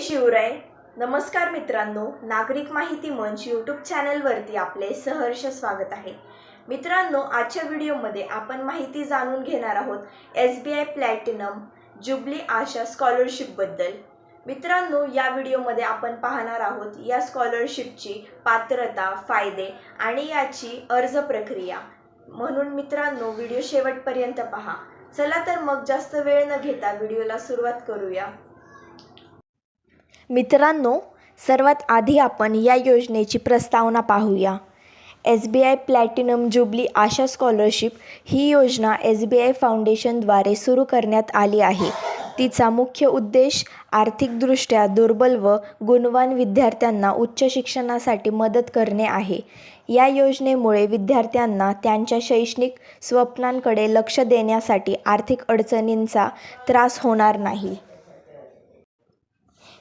शिवराय. नमस्कार मित्रांनो नागरिक माहिती मंच यूट्यूब चॅनलवरती आपले सहर्ष स्वागत आहे. मित्रांनो आजच्या व्हिडिओमध्ये आपण माहिती जाणून घेणार आहोत S B I platinum jubilee Asha स्कॉलरशिपबद्दल मित्रांनो या व्हिडिओमध्ये आपण पाहणार आहोत या स्कॉलरशिपची पात्रता फायदे आणि याची अर्ज प्रक्रिया. म्हणून मित्रांनो व्हिडिओ शेवटपर्यंत पहा. चला तर मग जास्त वेळ न घेता व्हिडिओला सुरुवात करूया. मित्रांनो सर्वात आधी आपण या योजनेची प्रस्तावना पाहूया. S B I platinum jubilee Asha scholarship ही योजना एस बी आय फाउंडेशनद्वारे सुरू करण्यात आली आहे. तिचा मुख्य उद्देश आर्थिकदृष्ट्या दुर्बल व गुणवान विद्यार्थ्यांना उच्च शिक्षणासाठी मदत करणे आहे. या योजनेमुळे विद्यार्थ्यांना त्यांच्या शैक्षणिक स्वप्नांकडे लक्ष देण्यासाठी आर्थिक अडचणींचा त्रास होणार नाही.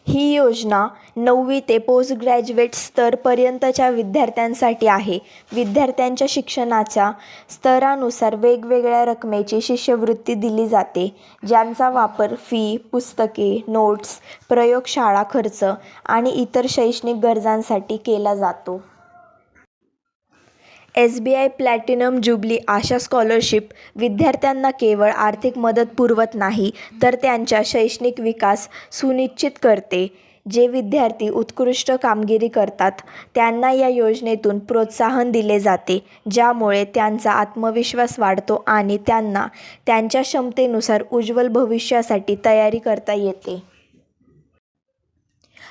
ही योजना नववी ते पोस्ट ग्रॅज्युएट स्तरपर्यंतच्या विद्यार्थ्यांसाठी आहे. विद्यार्थ्यांच्या शिक्षणाच्या स्तरानुसार वेगवेगळ्या रकमेची शिष्यवृत्ती दिली जाते ज्यांचा वापर फी पुस्तके नोट्स प्रयोगशाळा खर्च आणि इतर शैक्षणिक गरजांसाठी केला जातो. S B I platinum jubilee Asha scholarship. विद्यार्थ्यांना केवळ आर्थिक मदत पुरवत नाही तर त्यांच्या शैक्षणिक विकास सुनिश्चित करते. जे विद्यार्थी उत्कृष्ट कामगिरी करतात त्यांना या योजनेतून प्रोत्साहन दिले जाते ज्यामुळे त्यांचा आत्मविश्वास वाढतो आणि त्यांना त्यांच्या क्षमतेनुसार उज्ज्वल भविष्यासाठी तयारी करता येते.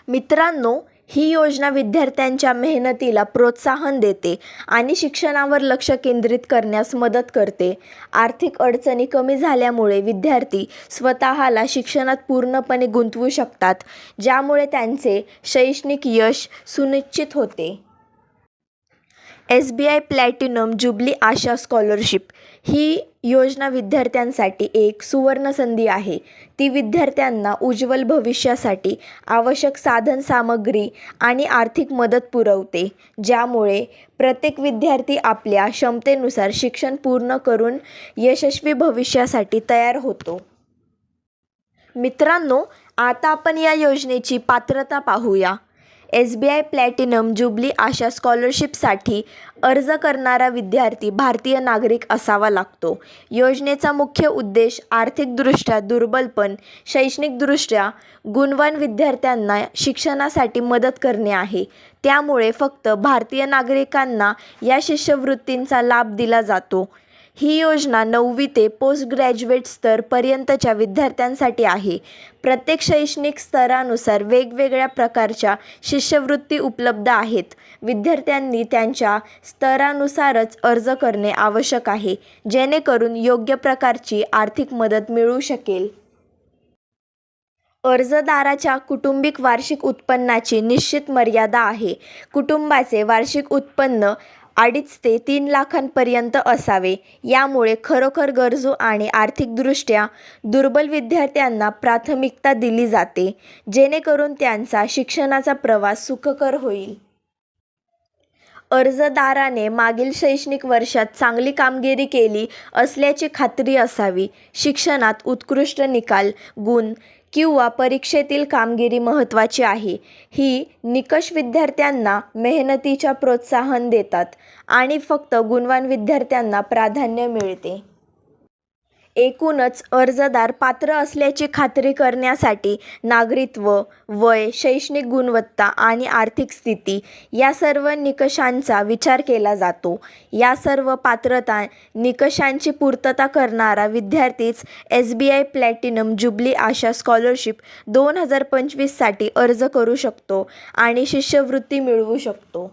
मित्रांनो ही योजना विद्यार्थ्यांच्या मेहनतीला प्रोत्साहन देते आणि शिक्षणावर लक्ष केंद्रित करण्यास मदत करते. आर्थिक अडचणी कमी झाल्यामुळे विद्यार्थी स्वतःला शिक्षणात पूर्णपणे गुंतवू शकतात ज्यामुळे त्यांचे शैक्षणिक यश सुनिश्चित होते. S B I platinum jubilee Asha scholarship ही योजना विद्यार्थ्यांसाठी एक सुवर्णसंधी आहे. ती विद्यार्थ्यांना उज्ज्वल भविष्यासाठी आवश्यक साधन सामग्री आणि आर्थिक मदत पुरवते. ज्यामुळे प्रत्येक विद्यार्थी आपल्या क्षमतेनुसार शिक्षण पूर्ण करून यशस्वी भविष्यासाठी तयार होतो. मित्रांनो आता आपण या योजनेची पात्रता पाहूया. S B I platinum jubilee Asha स्कॉलरशिपसाठी अर्ज करणारा विद्यार्थी भारतीय नागरिक असावा लागतो. योजनेचा मुख्य उद्देश आर्थिकदृष्ट्या दुर्बल पण शैक्षणिकदृष्ट्या गुणवान विद्यार्थ्यांना शिक्षणासाठी मदत करणे आहे. त्यामुळे फक्त भारतीय नागरिकांना या शिष्यवृत्तींचा लाभ दिला जातो. ही योजना नववी ते पोस्ट ग्रॅज्युएट स्तरपर्यंतच्या विद्यार्थ्यांसाठी आहे. प्रत्येक शैक्षणिक स्तरानुसार वेगवेगळ्या प्रकारच्या शिष्यवृत्ती उपलब्ध आहेत. विद्यार्थ्यांनी त्यांच्या स्तरानुसारच अर्ज करणे आवश्यक आहे जेणेकरून योग्य प्रकारची आर्थिक मदत मिळू शकेल. अर्जदाराच्या कुटुंबिक वार्षिक उत्पन्नाची निश्चित मर्यादा आहे. कुटुंबाचे वार्षिक उत्पन्न अडीच ते तीन लाखांपर्यंत असावे. यामुळे खरोखर गरजू आणि आर्थिकदृष्ट्या दुर्बल विद्यार्थ्यांना प्राथमिकता दिली जाते जेणेकरून त्यांचा शिक्षणाचा प्रवास सुखकर होईल. अर्जदाराने मागील शैक्षणिक वर्षात चांगली कामगिरी केली असल्याची खात्री असावी. शिक्षणात उत्कृष्ट निकाल गुण किंवा परीक्षेतील कामगिरी महत्त्वाची आहे. ही निकष विद्यार्थ्यांना मेहनतीच्या प्रोत्साहन देतात आणि फक्त गुणवान विद्यार्थ्यांना प्राधान्य मिळते. एकूणच अर्जदार पात्र असल्याची खात्री करण्यासाठी नागरिकत्व वय शैक्षणिक गुणवत्ता आणि आर्थिक स्थिती या सर्व निकषांचा विचार केला जातो. या सर्व पात्रता निकषांची पूर्तता करणारा विद्यार्थीच S B I platinum jubilee Asha scholarship दोन हजार पंचवीससाठी अर्ज करू शकतो आणि शिष्यवृत्ती मिळवू शकतो.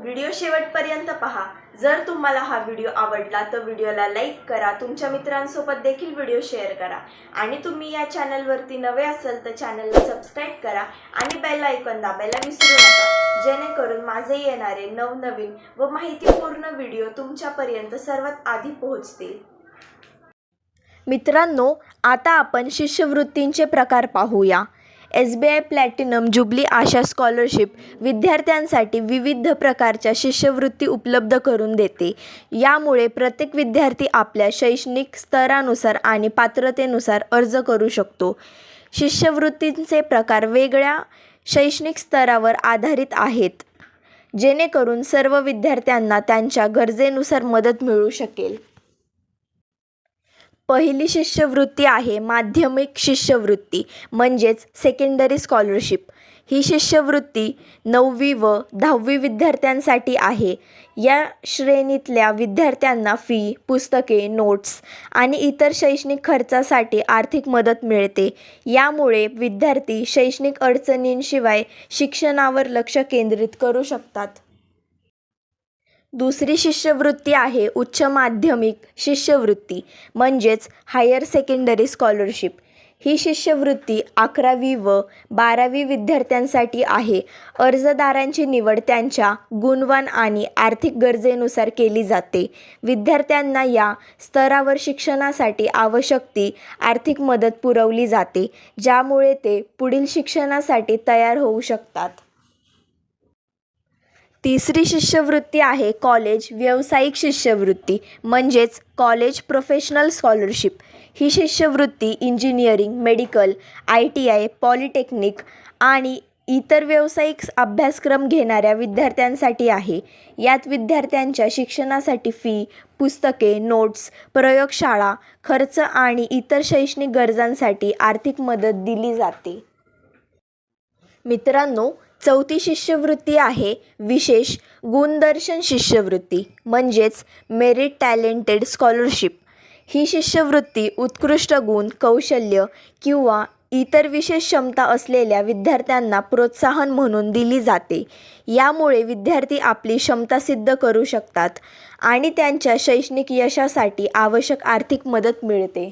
व्हिडिओ शेवटपर्यंत पहा. जर तुम्हाला हा व्हिडिओ आवडला तर व्हिडिओला लाईक करा. तुमच्या मित्रांसोबत देखील व्हिडिओ शेअर करा. आणि तुम्ही या चॅनलवरती नवे असाल तर चॅनलला सबस्क्राईब करा आणि बेल आयकॉन दाबायला विसरू नका. जेणेकरून माझे येणारे नवनवीन व माहितीपूर्ण व्हिडिओ तुमच्यापर्यंत सर्वात आधी पोहोचतील. मित्रांनो आता आपण शिष्यवृत्तींचे प्रकार पाहूया. S B I platinum jubilee Asha scholarship विद्यार्थ्यांसाठी विविध प्रकारच्या शिष्यवृत्ती उपलब्ध करून देते. यामुळे प्रत्येक विद्यार्थी आपल्या शैक्षणिक स्तरानुसार आणि पात्रतेनुसार अर्ज करू शकतो. शिष्यवृत्तींचे प्रकार वेगळ्या शैक्षणिक स्तरावर आधारित आहेत जेणेकरून सर्व विद्यार्थ्यांना त्यांच्या गरजेनुसार मदत मिळू शकेल. पहिली शिष्यवृत्ती आहे माध्यमिक शिष्यवृत्ती म्हणजेच सेकेंडरी स्कॉलरशिप ही शिष्यवृत्ती नववी व दहावी विद्यार्थ्यांसाठी आहे. या श्रेणीतल्या विद्यार्थ्यांना फी पुस्तके नोट्स आणि इतर शैक्षणिक खर्चासाठी आर्थिक मदत मिळते. यामुळे विद्यार्थी शैक्षणिक अडचणींशिवाय शिक्षणावर लक्ष केंद्रित करू शकतात. दुसरी शिष्यवृत्ती आहे उच्च माध्यमिक शिष्यवृत्ती म्हणजेच हायर सेकंडरी स्कॉलरशिप ही शिष्यवृत्ती अकरावी व बारावी विद्यार्थ्यांसाठी आहे. अर्जदारांची निवड त्यांच्या गुणवान आणि आर्थिक गरजेनुसार केली जाते. विद्यार्थ्यांना या स्तरावर शिक्षणासाठी आवश्यक ती आर्थिक मदत पुरवली जाते ज्यामुळे ते पुढील शिक्षणासाठी तयार होऊ शकतात. तिसरी शिष्यवृत्ती आहे कॉलेज व्यावसायिक शिष्यवृत्ती म्हणजेच कॉलेज प्रोफेशनल स्कॉलरशिप. ही शिष्यवृत्ती engineering medical I T I polytechnic आणि इतर व्यावसायिक अभ्यासक्रम घेणाऱ्या विद्यार्थ्यांसाठी आहे. यात विद्यार्थ्यांच्या शिक्षणासाठी फी पुस्तके नोट्स प्रयोगशाळा खर्च आणि इतर शैक्षणिक गरजांसाठी आर्थिक मदत दिली जाते. मित्रांनो चौथी शिष्यवृत्ती आहे विशेष गुणदर्शन शिष्यवृत्ती म्हणजेच मेरिट टॅलेंटेड स्कॉलरशिप ही शिष्यवृत्ती उत्कृष्ट गुण कौशल्य किंवा इतर विशेष क्षमता असलेल्या विद्यार्थ्यांना प्रोत्साहन म्हणून दिली जाते. यामुळे विद्यार्थी आपली क्षमता सिद्ध करू शकतात आणि त्यांच्या शैक्षणिक यशासाठी आवश्यक आर्थिक मदत मिळते.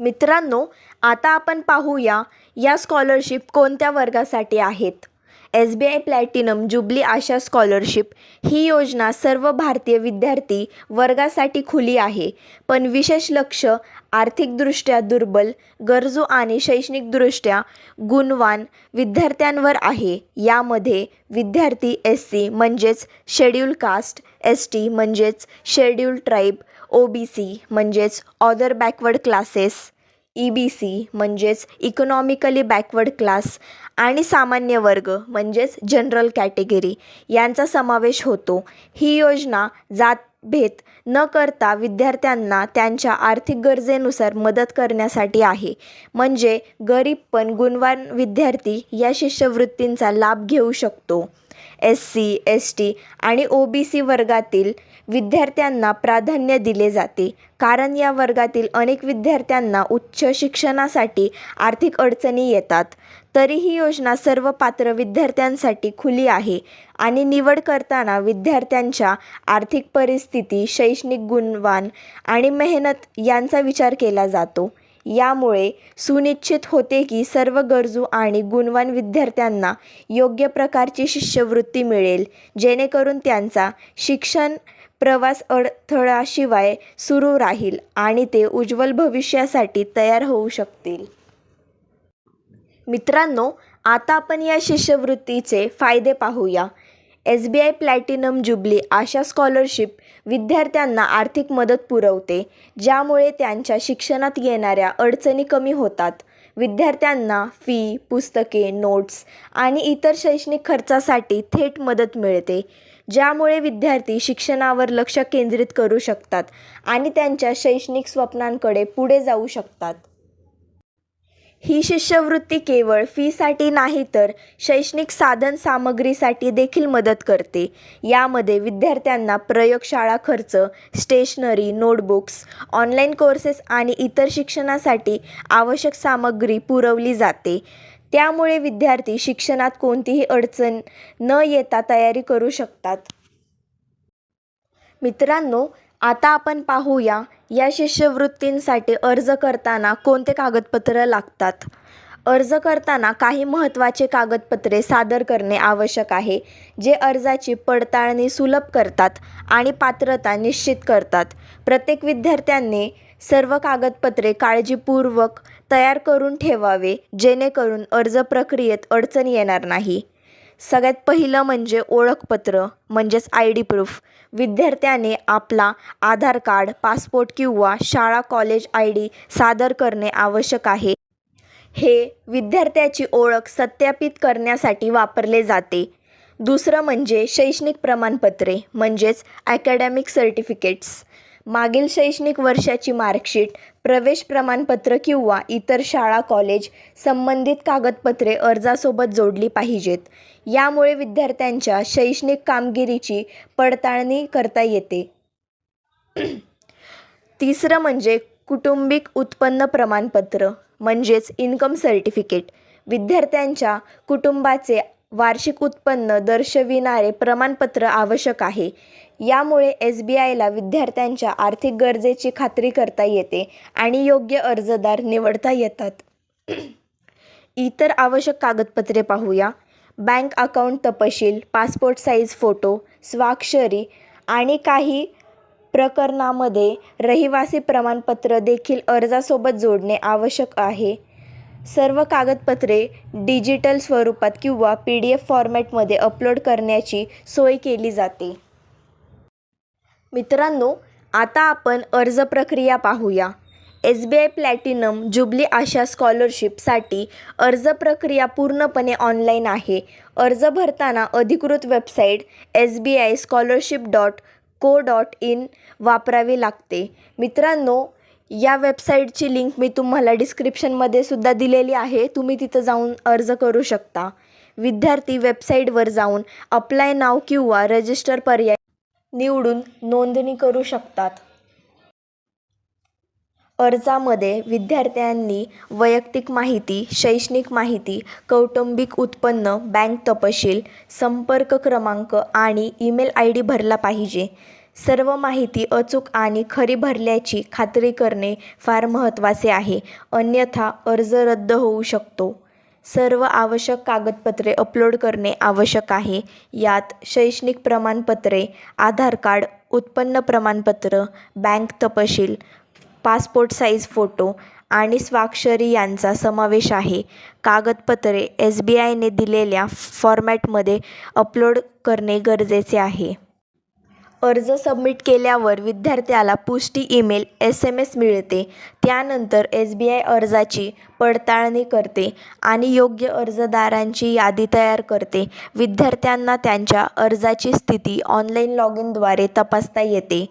मित्रांनो आता आपण पाहूया या स्कॉलरशिप कोणत्या वर्गासाठी आहेत? S B I platinum jubilee Asha scholarship ही योजना सर्व भारतीय विद्यार्थी वर्गासाठी खुली आहे. पण विशेष लक्ष आर्थिकदृष्ट्या दुर्बल गरजू आणि शैक्षणिकदृष्ट्या गुणवान विद्यार्थ्यांवर आहे. यामध्ये विद्यार्थी एस सी म्हणजेच शेड्यूल कास्ट एस टी म्हणजेच schedule tribe O B C म्हणजेच other backward classes E B C म्हणजेच इकॉनॉमिकली बॅकवर्ड क्लास आणि सामान्य वर्ग म्हणजेच जनरल कॅटेगरी यांचा समावेश होतो. ही योजना जातभेद न करता विद्यार्थ्यांना त्यांच्या आर्थिक गरजेनुसार मदत करण्यासाठी आहे. म्हणजे गरीब पण गुणवान विद्यार्थी या शिष्यवृत्तींचा लाभ घेऊ शकतो. एस सी एस टी आणि ओ बी सी वर्गातील विद्यार्थ्यांना प्राधान्य दिले जाते. कारण या वर्गातील अनेक विद्यार्थ्यांना उच्च शिक्षणासाठी आर्थिक अडचणी येतात. तरी ही योजना सर्व पात्र विद्यार्थ्यांसाठी खुली आहे आणि निवड करताना विद्यार्थ्यांच्या आर्थिक परिस्थिती शैक्षणिक गुणवान आणि मेहनत यांचा विचार केला जातो. यामुळे सुनिश्चित होते की सर्व गरजू आणि गुणवान विद्यार्थ्यांना योग्य प्रकारची शिष्यवृत्ती मिळेल जेणेकरून त्यांचा शिक्षण प्रवास अडथळाशिवाय सुरू राहील आणि ते उज्ज्वल भविष्यासाठी तयार होऊ शकतील. मित्रांनो आता आपण या शिष्यवृत्तीचे फायदे पाहूया. S B I platinum jubilee Asha scholarship विद्यार्थ्यांना आर्थिक मदत पुरवते ज्यामुळे त्यांच्या शिक्षणात येणाऱ्या अडचणी कमी होतात. विद्यार्थ्यांना फी पुस्तके नोट्स आणि इतर शैक्षणिक खर्चासाठी थेट मदत मिळते. ज्यामुळे विद्यार्थी शिक्षणावर लक्ष केंद्रित करू शकतात आणि त्यांच्या शैक्षणिक स्वप्नांकडे पुढे जाऊ शकतात. ही शिष्यवृत्ती केवळ फीसाठी नाही तर शैक्षणिक साधन सामग्रीसाठी देखील मदत करते. यामध्ये विद्यार्थ्यांना प्रयोगशाळा खर्च स्टेशनरी नोटबुक्स ऑनलाईन कोर्सेस आणि इतर शिक्षणासाठी आवश्यक सामग्री पुरवली जाते. त्यामुळे विद्यार्थी शिक्षणात कोणतीही अडचण न येता तयारी करू शकतात. मित्रांनो आता आपण पाहूया या शिष्यवृत्तींसाठी अर्ज करताना कोणते कागदपत्र लागतात? अर्ज करताना काही महत्त्वाचे कागदपत्रे सादर करणे आवश्यक आहे जे अर्जाची पडताळणी सुलभ करतात आणि पात्रता निश्चित करतात. प्रत्येक विद्यार्थ्यांनी सर्व कागदपत्रे काळजीपूर्वक तयार करून ठेवावे जेणेकरून अर्ज प्रक्रियेत अडचण येणार नाही. सगळ्यात पहिलं म्हणजे ओळखपत्र म्हणजेच आय डी प्रूफ. विद्यार्थ्याने आपला आधार कार्ड पासपोर्ट किंवा शाळा कॉलेज आय डी सादर करणे आवश्यक आहे. हे विद्यार्थ्याची ओळख सत्यापित करण्यासाठी वापरले जाते. दुसरं म्हणजे शैक्षणिक प्रमाणपत्रे म्हणजेच ॲकॅडमिक सर्टिफिकेट्स मागील शैक्षणिक वर्षाची मार्कशीट प्रवेश प्रमाणपत्र किंवा इतर शाळा कॉलेज संबंधित कागदपत्रे अर्जासोबत जोडली पाहिजेत. यामुळे विद्यार्थ्यांच्या शैक्षणिक कामगिरीची पडताळणी करता येते. तिसरं म्हणजे कुटुंबिक उत्पन्न प्रमाणपत्र म्हणजेच इन्कम सर्टिफिकेट. विद्यार्थ्यांच्या कुटुंबाचे वार्षिक उत्पन्न दर्शविणारे प्रमाणपत्र आवश्यक आहे. यामुळे एस बी आयला विद्यार्थ्यांच्या आर्थिक गरजेची खात्री करता येते आणि योग्य अर्जदार निवडता येतात. इतर आवश्यक कागदपत्रे पाहूया. बँक अकाउंट तपशील पासपोर्ट साईज फोटो स्वाक्षरी आणि काही प्रकरणामध्ये रहिवासी प्रमाणपत्र देखील अर्जासोबत जोडणे आवश्यक आहे. सर्व कागदपत्रे डिजिटल स्वरूपात किंवा पी डी एफ फॉर्मॅटमध्ये अपलोड करण्याची सोय केली जाते. मित्रांनो आता आपण अर्ज प्रक्रिया पाहूया. S B I platinum jubilee Asha स्कॉलरशिपसाठी अर्ज प्रक्रिया पूर्णपणे ऑनलाईन आहे. अर्ज भरताना अधिकृत website S B I scholarship dot co dot in वापरावी लागते. मित्रांनो या वेबसाईटची लिंक मी तुम्हाला डिस्क्रिप्शनमध्ये सुद्धा दिलेली आहे. तुम्ही तिथं जाऊन अर्ज करू शकता. विद्यार्थी वेबसाईटवर जाऊन अप्लाय नाव किंवा रजिस्टर पर्याय निवडून नोंदणी करू शकतात. अर्जामध्ये विद्यार्थ्यांनी वैयक्तिक माहिती शैक्षणिक माहिती कौटुंबिक उत्पन्न बँक तपशील संपर्क क्रमांक आणि ईमेल आय डी भरला पाहिजे. सर्व माहिती अचूक आणि खरी भरल्याची खात्री करणे फार महत्त्वाचे आहे. अन्यथा अर्ज रद्द होऊ शकतो. सर्व आवश्यक कागदपत्रे अपलोड करणे आवश्यक आहे. यात शैक्षणिक प्रमाणपत्रे आधार कार्ड उत्पन्न प्रमाणपत्र बँक तपशील पासपोर्ट साईज फोटो आणि स्वाक्षरी यांचा समावेश आहे. कागदपत्रे एस बी आयने दिलेल्या फॉर्मॅटमध्ये अपलोड करणे गरजेचे आहे. अर्ज सबमिट केल्यावर विद्यार्थ्याला पुष्टी ईमेल एस एम एस मिळते. त्यानंतर एस बी आय अर्जाची पडताळणी करते आणि योग्य अर्जदारांची यादी तयार करते. विद्यार्थ्यांना त्यांच्या अर्जाची स्थिती ऑनलाईन लॉग इनद्वारे तपासता येते.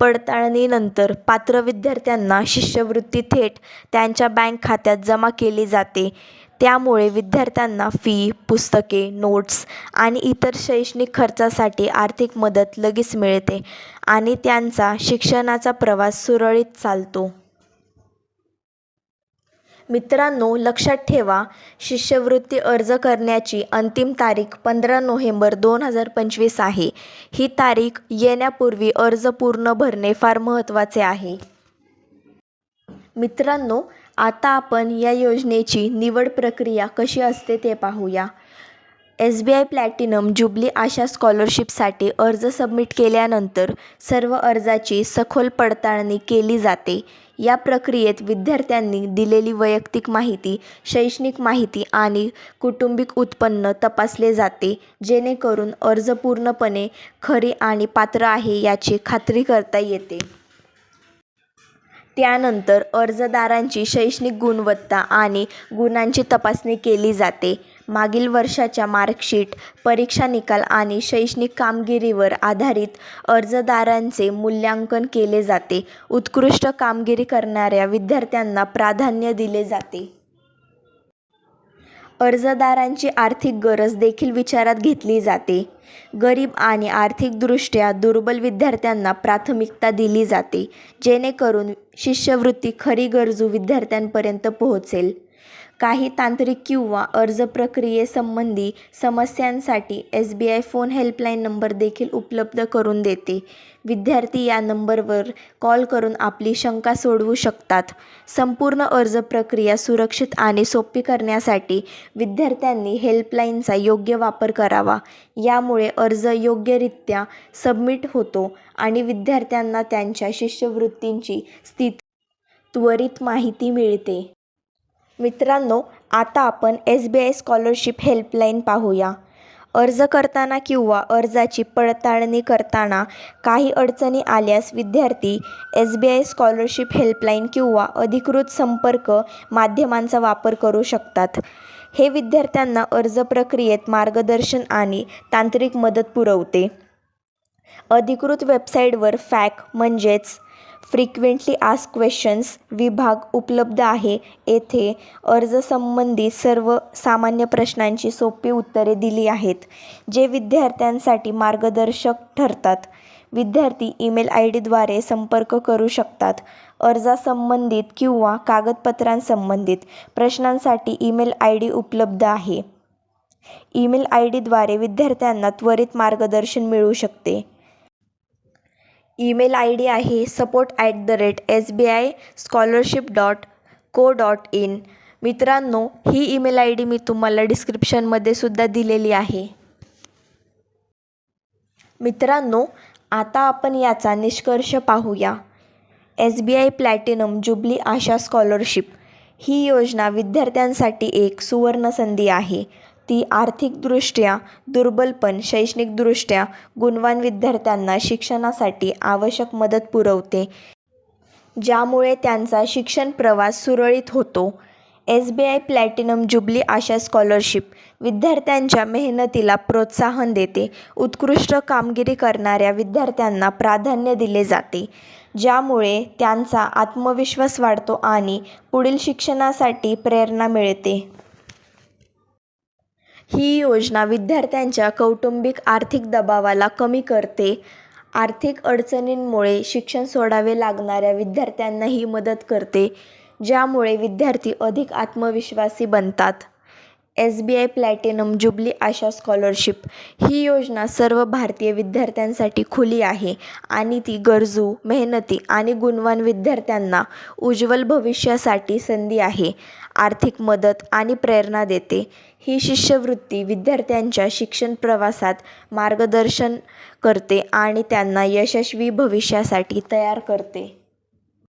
पडताळणीनंतर पात्र विद्यार्थ्यांना शिष्यवृत्ती थेट त्यांच्या बँक खात्यात जमा केली जाते. त्यामुळे विद्यार्थ्यांना फी पुस्तके नोट्स आणि इतर शैक्षणिक खर्चासाठी आर्थिक मदत लगेच मिळते आणि त्यांचा शिक्षणाचा प्रवास सुरळीत चालतो. मित्रांनो लक्षात ठेवा शिष्यवृत्ती अर्ज करण्याची अंतिम तारीख पंधरा नोव्हेंबर दोन हजार पंचवीस आहे. ही तारीख येण्यापूर्वी अर्ज पूर्ण भरणे फार महत्त्वाचे आहे. मित्रांनो आता आपण या योजनेची निवड प्रक्रिया कशी असते ते पाहूया. S B I platinum jubilee Asha स्कॉलरशिपसाठी अर्ज सबमिट केल्यानंतर सर्व अर्जाची सखोल पडताळणी केली जाते. या प्रक्रियेत विद्यार्थ्यांनी दिलेली वैयक्तिक माहिती शैक्षणिक माहिती आणि कुटुंबिक उत्पन्न तपासले जाते जेणेकरून अर्ज पूर्णपणे खरी आणि पात्र आहे याची खात्री करता येते. त्यानंतर अर्जदारांची शैक्षणिक गुणवत्ता आणि गुणांची तपासणी केली जाते. मागील वर्षाच्या मार्कशीट परीक्षा निकाल आणि शैक्षणिक कामगिरीवर आधारित अर्जदारांचे मूल्यांकन केले जाते. उत्कृष्ट कामगिरी करणाऱ्या विद्यार्थ्यांना प्राधान्य दिले जाते. अर्जदारांची आर्थिक गरज देखील विचारात घेतली जाते. गरीब आणि आर्थिकदृष्ट्या दुर्बल विद्यार्थ्यांना प्राथमिकता दिली जाते जेणेकरून शिष्यवृत्ती खरी गरजू विद्यार्थ्यांपर्यंत पोहोचेल. काही तांत्रिक किंवा अर्ज प्रक्रियेसंबंधी समस्यांसाठी S B I phone helpline number देखील उपलब्ध करून देते. विद्यार्थी या नंबरवर कॉल करून आपली शंका सोडवू शकतात. संपूर्ण अर्ज प्रक्रिया सुरक्षित आणि सोपी करण्यासाठी विद्यार्थ्यांनी हेल्पलाईनचा योग्य वापर करावा. यामुळे अर्ज योग्यरित्या सबमिट होतो आणि विद्यार्थ्यांना त्यांच्या शिष्यवृत्तींची स्थिती त्वरित माहिती मिळते. मित्रांनो आता आपण S B I scholarship helpline पाहूया. अर्ज करताना किंवा अर्जाची पडताळणी करताना काही अडचणी आल्यास विद्यार्थी S B I scholarship helpline किंवा अधिकृत संपर्क माध्यमांचा वापर करू शकतात. हे विद्यार्थ्यांना अर्ज प्रक्रियेत मार्गदर्शन आणि तांत्रिक मदत पुरवते. अधिकृत वेबसाईटवर फॅक म्हणजेच फ्रिक्वेंटली आस्क क्वेश्चन्स विभाग उपलब्ध आहे. येथे अर्जसंबंधी सर्व सामान्य प्रश्नांची सोपी उत्तरे दिली आहेत जे विद्यार्थ्यांसाठी मार्गदर्शक ठरतात. विद्यार्थी ईमेल आय डीद्वारे संपर्क करू शकतात. अर्जासंबंधित किंवा कागदपत्रांसंबंधित प्रश्नांसाठी ईमेल आय डी उपलब्ध आहे. ईमेल आय डीद्वारे विद्यार्थ्यांना त्वरित मार्गदर्शन मिळू शकते. ईमेल आय डी आहे support at the rate S B I scholarship dot co dot in मित्रांनो ही ईमेल आय डी मी तुम्हाला डिस्क्रिप्शनमध्ये सुद्धा दिलेली आहे. मित्रांनो आता आपण याचा निष्कर्ष पाहूया. S B I platinum jubilee Asha scholarship ही योजना विद्यार्थ्यांसाठी एक सुवर्णसंधी आहे. ती आर्थिकदृष्ट्या दुर्बल पण शैक्षणिकदृष्ट्या गुणवान विद्यार्थ्यांना शिक्षणासाठी आवश्यक मदत पुरवते. ज्यामुळे त्यांचा शिक्षण प्रवास सुरळीत होतो. S B I platinum jubilee Asha scholarship विद्यार्थ्यांच्या मेहनतीला प्रोत्साहन देते. उत्कृष्ट कामगिरी करणाऱ्या विद्यार्थ्यांना प्राधान्य दिले जाते. ज्यामुळे त्यांचा आत्मविश्वास वाढतो आणि पुढील शिक्षणासाठी प्रेरणा मिळते. ही योजना विद्यार्थ्यांच्या कौटुंबिक आर्थिक दबावाला कमी करते. आर्थिक अडचणींमुळे शिक्षण सोडावे लागणाऱ्या विद्यार्थ्यांना ही मदत करते ज्यामुळे विद्यार्थी अधिक आत्मविश्वासी बनतात. S B I platinum jubilee Asha scholarship ही योजना सर्व भारतीय विद्यार्थ्यांसाठी खुली आहे आणि ती गरजू मेहनती आणि गुणवान विद्यार्थ्यांना उज्ज्वल भविष्यासाठी संधी आहे. आर्थिक मदत आणि प्रेरणा देते. ही शिष्यवृत्ती विद्यार्थ्यांच्या शिक्षण प्रवासात मार्गदर्शन करते आणि त्यांना यशस्वी भविष्यासाठी तयार करते.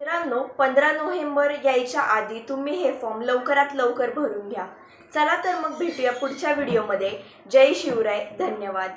मित्रांनो पंधरा नोव्हेंबर यायच्या आधी तुम्ही हे फॉर्म लवकरात लवकर भरून घ्या. चला तर मग भेटूया पुढच्या व्हिडिओमध्ये. जय शिवराय. धन्यवाद.